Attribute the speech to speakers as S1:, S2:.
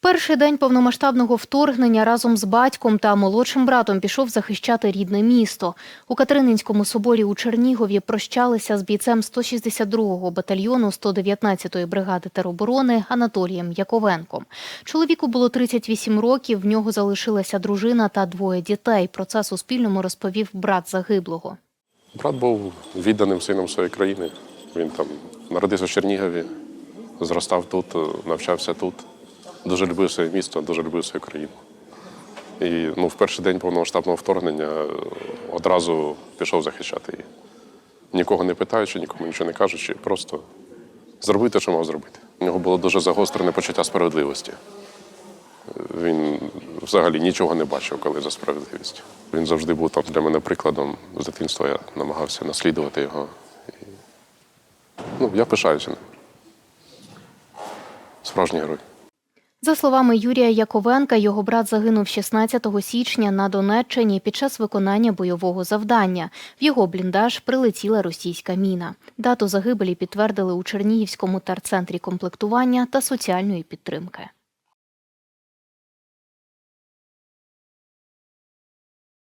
S1: перший день повномасштабного вторгнення разом з батьком та молодшим братом пішов захищати рідне місто. У Катерининському соборі у Чернігові прощалися з бійцем 162-го батальйону 119-ї бригади тероборони Анатолієм Яковенком. Чоловіку було 38 років. В нього залишилася дружина та двоє дітей. Про це Суспільному розповів брат загиблого.
S2: Брат був відданим сином своєї країни. Він там народився в Чернігові, зростав тут, навчався тут. Дуже любив своє місто, дуже любив свою країну. І ну, в перший день повномасштабного вторгнення е, одразу пішов захищати її. Нікого не питаючи, нікому нічого не кажучи, просто зробити, те, що мав зробити. У нього було дуже загострене почуття справедливості. Він взагалі нічого не бачив, коли за справедливість. Він завжди був там для мене прикладом. З дитинства я намагався наслідувати його. Ну, я пишаюся. Справжній герой.
S1: За словами Юрія Яковенка, його брат загинув 16 січня на Донеччині під час виконання бойового завдання. В його бліндаж прилетіла російська міна. Дату загибелі підтвердили у Чернігівському терцентрі комплектування та соціальної підтримки.